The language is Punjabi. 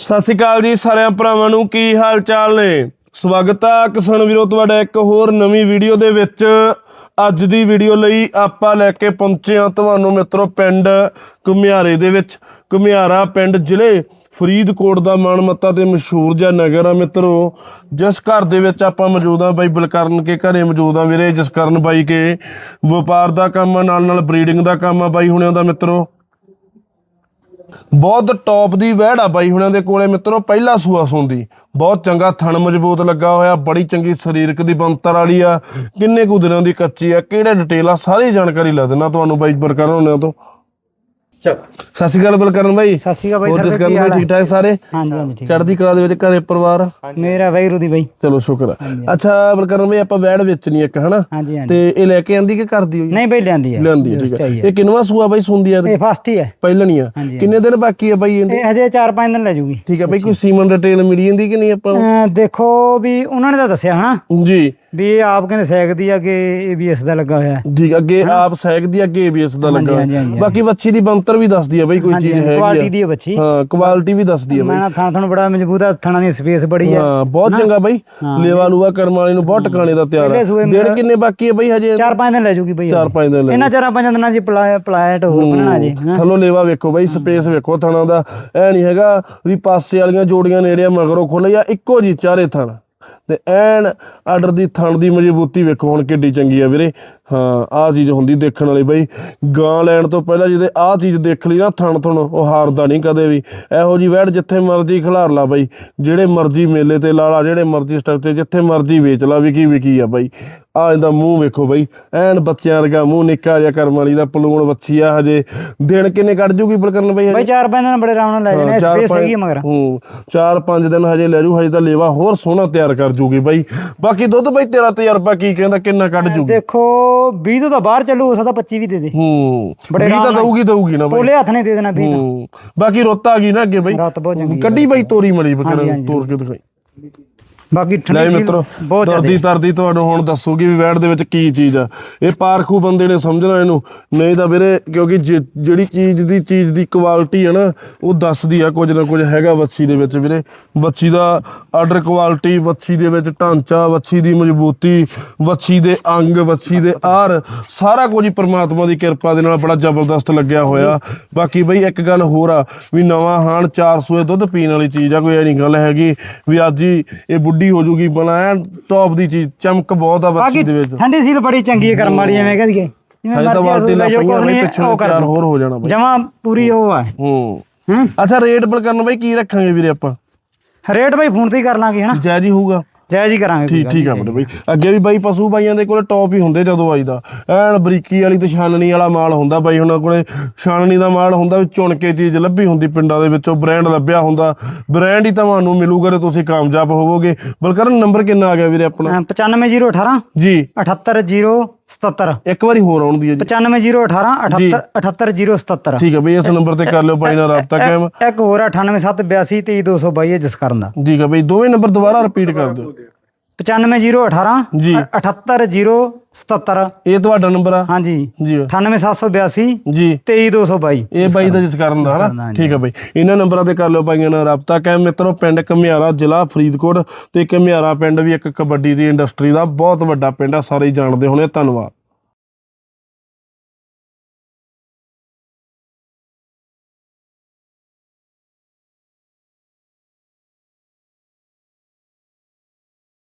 ਸਤਿ ਸ਼੍ਰੀ ਅਕਾਲ ਜੀ ਸਾਰਿਆਂ ਭਰਾਵਾਂ ਨੂੰ, ਕੀ ਹਾਲ ਚਾਲ ਨੇ? ਸਵਾਗਤ ਆ ਕਿਸਾਨ ਵੀਰੋ, ਤੁਹਾਡਾ ਇੱਕ ਹੋਰ ਨਵੀਂ ਵੀਡੀਓ ਦੇ ਵਿੱਚ। ਅੱਜ ਦੀ ਵੀਡੀਓ ਲਈ ਆਪਾਂ ਲੈ ਕੇ ਪਹੁੰਚੇ ਹਾਂ ਤੁਹਾਨੂੰ ਮਿੱਤਰੋ, ਪਿੰਡ ਘੁਮਿਆਰੇ ਦੇ ਵਿੱਚ। ਘੁਮਿਆਰਾ ਪਿੰਡ ਜ਼ਿਲ੍ਹੇ ਫਰੀਦਕੋਟ ਦਾ ਮਾਣਮੱਤਾ ਤੇ ਮਸ਼ਹੂਰ ਜਿਹਾ ਨਗਰ ਆ ਮਿੱਤਰੋ। ਜਿਸ ਘਰ ਦੇ ਵਿੱਚ ਆਪਾਂ ਮੌਜੂਦ ਆ ਬਾਈ ਬਲਕਰਨ ਕੇ, ਘਰੇ ਮੌਜੂਦ ਆ ਵੀਰੇ, ਜਿਸ ਜਸਕਰਨ ਬਾਈ ਕੇ ਵਪਾਰ ਦਾ ਕੰਮ ਆ ਨਾਲ ਨਾਲ ਬਰੀਡਿੰਗ ਦਾ ਕੰਮ ਆ ਬਾਈ ਹੁਣਿਆਂ ਦਾ ਮਿੱਤਰੋ। ਬਹੁਤ ਟੌਪ ਦੀ ਵਹਿੜ ਆ ਬਾਈ ਹੁਣਾਂ ਦੇ ਕੋਲੇ ਮਿੱਤਰੋ, ਪਹਿਲਾ ਸੂਆ ਸੁੰਦੀ। ਬਹੁਤ ਚੰਗਾ ਥਣ ਮਜ਼ਬੂਤ ਲੱਗਾ ਹੋਇਆ, ਬੜੀ ਚੰਗੀ ਸਰੀਰਕ ਦੀ ਬੰਤਰ ਵਾਲੀ ਆ। ਕਿੰਨੇ ਕੁ ਦਿਨਾਂ ਦੀ ਕੱਚੀ ਆ, ਕਿਹੜੇ ਡਿਟੇਲ ਆ, ਸਾਰੀ ਜਾਣਕਾਰੀ ਲੈ ਦੇਣਾ ਤੁਹਾਨੂੰ ਬਾਈ ਬਰਕਰਾਰ ਹੋਣਿਆਂ ਤੋਂ। ਚਲ। ਸਤਿ ਸ਼੍ਰੀ ਅਕਾਲ ਬਲਕਰਨ ਬਾਈ। ਸਤਿ ਸ਼੍ਰੀ ਅਕਾਲ ਬਾਈ ਹੋਰ ਸਰ ਜਸਕਰਨ ਕੀ ਬਾਈ? ਹਾਲ ਠੀਕ ਠਾਕ ਸਾਰੇ? ਹਾਂਜੀ ਹਾਂਜੀ ਠੀਕ। ਚੜ੍ਹਦੀ ਕਲਾ ਦੇ ਵਿੱਚ ਘਰੇ ਪਰਿਵਾਰ? ਮੇਰਾ ਵੈਰੂ ਦੀ ਬਾਈ। ਚਲੋ ਸ਼ੁਕਰ ਆ। ਅੱਛਾ ਬਲਕਰਨ ਬਾਈ ਆਪਾਂ ਵਹਿੜ ਵੇਚਣੀ ਇੱਕ ਹਨਾ? ਹਾਂਜੀ ਹਾਂਜੀ। ਤੇ ਇਹ ਲੈ ਕੇ ਆਂਦੀ ਕਿ ਕਰਦੀ ਹੋਈ? ਨਹੀਂ ਬਾਈ ਲਿਆਂਦੀ ਹੈ। ਲਿਆਂਦੀ ਆ, ਠੀਕ ਆ ਚਾਹੀਏ। ਇਹ ਕਿੰਨਵਾ ਸੂਆ ਬਾਈ ਸੁੰਦੀ ਆ ਇਹ ਫਸਟ ਹੀ ਹੈ। ਪਹਿਲਣੀ ਆ। ਹਾਂਜੀ, ਕਿੰਨੇ ਦਿਨ ਬਾਕੀ ਆ ਬਾਈ ਇਹਦੇ? ਇਹ ਹਜੇ 4-5 ਦਿਨ ਲੈ ਜੂਗੀ। ਠੀਕ ਆ ਬਾਈ ਕੋਈ ਸੀਮਨ ਡਿਟੇਲ ਮਿਲੀ ਜਾਂਦੀ ਕਿ ਨਹੀਂ ਆਪਾਂ ਨੂੰ? ਦੇਖੋ ਵੀ ਉਹਨਾਂ ਨੇ ਤਾਂ ਦੱਸਿਆ ਹਨਾ? ਜੀ। ਵੀ ਇਹ ਆਪ ਕਹਿੰਦੇ ਸੈਕਦੀ ਆ ਕਿ ਏਬੀਐਸ ਦਾ ਲੱਗਾ ਹੋਇਆ। ਹੈ ਠੀਕ ਅੱਗੇ ਆਪ ਸੈਕ ਦੀ ਅੱਗੇ ਏਬੀਐਸ ਦਾ ਲੱਗਾ ਹਾਂਜੀ, ਹਾਂਜੀ, ਹੋਇਆ। ਬਾਕੀ ਵੱਛੀ ਦੀ ਬੰਤਰ ਵੀ ਦੱਸਦੀ ਆ ਬਈ ਕੋਈ ਚੀਜ਼ ਹੈਗੀ ਕੁਆਲਿਟੀ ਆ ਦੀ ਹੈ ਬੱਚੀ ਹਾਂ ਕੁਆਲਿਟੀ ਵੀ ਦੱਸਦੀ ਆ ਮੈਂ ਬਈ ਨਾ ਥਾਂ ਥਾਂ ਬੜਾ ਮਜ਼ਬੂਤ ਆ ਥਾਣਾ ਦੀ ਸਪੇਸ ਬੜੀ ਹੈ ਹਾਂ ਬਹੁਤ ਚੰਗਾ ਬਈ। ਲੇਵਾ ਲੂਆ ਕਰਮ ਵਾਲੇ ਨੂੰ ਬਹੁਤ ਟਿਕਾਣੇ ਦਾ ਤਿਆਰ ਆ। ਪਹਿਲੇ ਸੂਏ ਦਿਨ ਕਿੰਨੇ ਬਾਕੀ ਆ ਬਈ ਹਜੇ? 4-5 ਦਿਨ ਲੈ ਜੂਗੀ ਬਾਈ। ਚਾਰ ਪੰਜ ਦਿਨ ਲੈ ਇਹਨਾਂ ਚਾਰਾਂ ਪੰਜਾਂ ਦਿਨਾਂ ਚ ਪਲਾਇ ਪਲਾਇਟ ਹੋਰ ਬਣਨਾ ਜੀ ਹਾਂ। ਥੱਲੋਂ ਲੇਵਾ ਵੇਖੋ ਬਈ ਸਪੇਸ ਵੇਖੋ ਥਣਾ ਦਾ। ਐ ਨਹੀਂ ਹੈਗਾ ਵੀ ਪਾਸੇ ਵਾਲੀਆਂ ਜੋੜੀਆਂ ਨੇੜੇ ਆ, ਮਗਰੋਂ ਖੁੱਲ ਜਾਂ ਇੱਕੋ ਜੀ ਚਾਰੇ ਥਣ। ਤੇ ਐਨ ਆਰਡਰ ਦੀ ਥਣ ਦੀ ਮਜ਼ਬੂਤੀ ਵੇਖੋ ਹੁਣ ਕਿੱਡੀ ਚੰਗੀ ਆ ਵੀਰੇ। ਹਾਂ ਆਹ ਚੀਜ਼ ਹੁੰਦੀ ਦੇਖਣ ਵਾਲੀ ਬਈ। ਗਾਂ ਲੈਣ ਤੋਂ ਪਹਿਲਾਂ ਜਿਹਦੇ ਆਹ ਚੀਜ਼ ਦੇਖ ਲਈ ਨਾ ਥਣ ਥਣ ਉਹ ਹਾਰਦਾ ਨਹੀਂ ਕਦੇ ਵੀ। ਇਹੋ ਜੀ ਵੈੜ ਜਿੱਥੇ ਮਰਜ਼ੀ ਖਿਲਾਰ ਲਾ ਬਈ। ਜਿਹੜੇ ਮਰਜ਼ੀ ਮੇਲੇ ਤੇ ਲਾ ਲਾ ਜਿਹੜੇ ਮਰਜ਼ੀ ਸਟੈਪ ਤੇ ਜਿੱਥੇ ਮਰਜ਼ੀ ਵੇਚ ਲਾ ਵਿਕੀ ਵਿਕੀ ਆ ਬਈ। ਆ ਇਹਦਾ ਮੂੰਹ ਵੇਖੋ ਬਈ। ਐਨ ਬੱਚਿਆਂ ਵਰਗਾ ਮੂੰਹ ਨਿੱਕਾ ਜਿਹਾ ਕਰਮ ਵਾਲੀ ਦਾ ਪਲੂਣ ਵੱਛੀ ਆ ਹਜੇ। ਦਿਨ ਕਿੰਨੇ ਕੱਢ ਜੂਗੀ ਬਲਕਰਨ ਬਈ ਹਜੇ? ਬਾਈ 4-5 ਦਿਨ ਬੜੇ ਆਰਾਮ ਨਾਲ ਲੈ ਜਾਣੇ ਚਾਰ ਸਪੇਸ ਪੰਜ- ਹੈਗੀ ਮਗਰ। ਹੂੰ ਚਾਰ ਪੰਜ ਦਿਨ ਹਜੇ ਲੈ ਜੂ ਹਜੇ ਤਾਂ ਲੇਵਾ ਹੋਰ ਸੋਹਣਾ ਤਿਆਰ ਕਰ ਜੂਗੀ ਬਾਈ। ਬਾਕੀ ਦੁੱਧ ਬਾਈ ਤੇਰਾ ਤਜਰਬਾ ਕੀ ਕਹਿੰਦਾ ਕਿੰਨਾ ਕੱਢ ਜੂਗੀ? ਦੇਖੋ 20 ਤੋਂ ਤਾਂ ਬਾਹਰ ਚੱਲੂ ਹੋ ਸਕਦਾ 25 ਵੀ ਦੇ ਦੇ। ਹੂੰ ਬੜੇ ਵੀ ਤਾਂ ਆਰਾਮ ਨਾਲ- ਦਊਗੀ ਦਊਗੀ ਨਾ ਬਾਈ। ਪੋਲੇ ਹੱਥ ਨੇ ਦੇ ਦੇਣਾ 20 ਹੂੰ ਬਾਕੀ ਰੁੱਤ ਆ ਗਈ ਨਾ ਅੱਗੇ ਬਾਈ। ਰਾਤ ਬਹੁਤ ਚੰਗੀ ਕੱਢੀ ਬਾਈ ਤੋਰੀ ਮੜੀ ਬਕਰ ਹਾਂਜੀ, ਹਾਂਜੀ। ਤੋਰ ਕੇ ਦਿਖਾਈ। ਬਾਕੀ ਲੈ ਠੰਡੀ ਸੀ ਮਿੱਤਰੋ ਬਹੁਤ ਦਰਦੀ ਜ਼ਿਆਦਾ ਤਰਦੀ ਤੁਹਾਨੂੰ ਹੁਣ ਦੱਸੂਗੀ ਵੀ ਵੈੜ ਦੇ ਵਿੱਚ ਕੀ ਚੀਜ਼ ਆ। ਇਹ ਪਾਰਖੂ ਬੰਦੇ ਨੇ ਸਮਝਣਾ ਇਹਨੂੰ। ਨਹੀਂ ਤਾਂ ਵੀਰੇ ਕਿਉਂਕਿ ਜੇ- ਜਿਹੜੀ ਚੀਜ਼ ਦੀ ਚੀਜ਼ ਦੀ ਕੁਆਲਿਟੀ ਹੈ ਨਾ ਉਹ ਦੱਸਦੀ ਆ ਕੁਝ ਨਾ ਕੁਝ ਹੈਗਾ ਵੱਛੀ ਦੇ ਵਿੱਚ ਵੀਰੇ। ਵੱਛੀ ਦਾ ਆਰਡਰ ਕੁਆਲਿਟੀ ਵੱਛੀ ਦੇ ਵਿੱਚ ਢਾਂਚਾ ਵੱਛੀ ਦੀ ਮਜ਼ਬੂਤੀ ਵੱਛੀ ਦੇ ਅੰਗ ਵੱਛੀ ਦੇ ਆਰ ਸਾਰਾ ਕੁਝ ਹੀ ਪ੍ਰਮਾਤਮਾ ਦੀ ਕਿਰਪਾ ਦੇ ਨਾਲ ਬੜਾ ਜ਼ਬਰਦਸਤ ਲੱਗਿਆ ਹੋਇਆ। ਬਾਕੀ ਬਈ ਇੱਕ ਗੱਲ ਹੋਰ ਆ ਵੀ ਨਵਾਂ ਹਾਣ 400 ਦੁੱਧ ਪੀਣ ਵਾਲੀ ਚੀਜ਼ ਆ ਕੋਈ ਐ ਨਹੀਂ ਗੱਲ ਹੈਗੀ ਵੀ ਅੱਜ ਹੀ ਇਹ ਬੁੱਢੀ ਹੋ ਜੂਗੀ ਬਣਾ ਐਨ ਟੌਪ ਦੀ ਚੀਜ਼ ਚਮਕ ਬਹੁਤ ਆ ਬਾਕੀ ਦੇ ਵਿੱਚ। ਠੰਡੀ ਸੀਲ ਬੜੀ ਚੰਗੀ ਹੈ ਕਰਮ ਵਾਲੀ ਐਵੇਂ ਕਹ ਦਈਏ। ਹਜੇ ਤਾਂ ਬਾਲਟੀ ਲਾ ਪਈਆਂ ਬਈ ਪਿੱਛੋਂ ਚਾਰ ਹੋਰ ਹੋ ਜਾਣਾ ਬਈ। ਜਮਾ ਪੂਰੀ ਉਹ ਹੈ। ਹੂੰ। ਅੱਛਾ ਰੇਟ ਪਰ ਕਰਨ ਬਈ ਕੀ ਰੱਖਾਂਗੇ ਵੀਰੇ ਆਪਾਂ? ਰੇਟ ਬਾਈ ਫੋਨ ਤੇ ਹੀ ਕਰ ਲਾਂਗੇ ਹਨਾ? ਜਾਇਜ਼ ਹੀ ਹੋਊਗਾ। ਜਾਇਜ਼ ਹੀ ਕਰਾਂਗੇ ਠੀਕ ਠੀਕ ਆ ਬੜੇ ਬਈ। ਅੱਗੇ ਵੀ ਬਾਈ ਪਸ਼ੂ ਬਾਈਆਂ ਦੇ ਕੋਲੇ ਟੌਪ ਹੀ ਹੁੰਦੇ ਜਦੋਂ ਆਈਦਾ। ਐਨ ਬਰੀਕੀ ਵਾਲੀ ਤੇ ਛਾਨਣੀ ਵਾਲਾ ਮਾਲ ਹੁੰਦਾ ਬਾਈ ਉਹਨਾਂ ਕੋਲੇ ਛਾਨਣੀ ਦਾ ਮਾਲ ਹੁੰਦਾ ਵੀ ਚੁਣ ਕੇ ਚੀਜ਼ ਲੱਭੀ ਹੁੰਦੀ ਪਿੰਡਾਂ ਦੇ ਵਿੱਚੋਂ ਬ੍ਰਾਂਡ ਲੱਭਿਆ ਹੁੰਦਾ। ਬ੍ਰਾਂਡ ਹੀ ਤੁਹਾਨੂੰ ਮਿਲੂਗਾ ਤੇ ਤੁਸੀਂ ਕਾਮਯਾਬ ਹੋਵੋਗੇ। ਬਲਕਰ ਨੰਬਰ ਕਿੰਨਾ ਆ ਗਿਆ ਵੀਰੇ ਆਪਣਾ? ਅਹ 95018 ਜੀ। 78077 ਇੱਕ ਵਾਰੀ ਹੋਰ ਆਉਣ ਦੀ ਹੈ ਜੀ। 95018 ਜੀ। 78077 ਠੀਕ ਹੈ ਬਈ ਇਸ ਨੰਬਰ ਤੇ ਕਰ ਲਿਓ ਬਾਈ ਨਾਲ ਰਾਬਤਾ ਕਾਇਮ। ਇੱਕ ਹੋਰ 98782 23222 ਜਿਸ ਕਰਨ ਦਾ ਠੀਕ ਹੈ ਬਈ ਦੋਵੇਂ ਨੰਬਰ ਦੁਬਾਰਾ ਰਿਪੀਟ ਕਰ ਦਿਓ। 95018 ਜੀ। 78077 ਇਹ ਤੁਹਾਡਾ ਨੰਬਰ ਆ? ਹਾਂਜੀ। ਜੀ। 98782 ਜੀ। 23222 ਇਹ ਬਾਈ ਦਾ ਜਿਸ ਕਰਨ ਦਾ ਹਨਾ? ਠੀਕ ਹੈ ਬਾਈ। ਇਹਨਾਂ ਨੰਬਰਾਂ ਤੇ ਕਰ ਲਿਓ ਬਾਈਆਂ ਨਾਲ ਰਾਬਤਾ ਕਾਇਮ। ਮਿੱਤਰੋ ਪਿੰਡ ਕਮਿਆਰਾ ਜ਼ਿਲ੍ਹਾ ਫਰੀਦਕੋਟ ਤੇ ਕਮਿਆਰਾ ਪਿੰਡ ਵੀ ਇੱਕ ਕਬੱਡੀ ਦੀ ਇੰਡਸਟਰੀ ਦਾ ਬਹੁਤ ਵੱਡਾ ਪਿੰਡ ਆ। ਸਾਰੇ ਜਾਣਦੇ ਹੋਣੇ ਧੰਨਵਾਦ।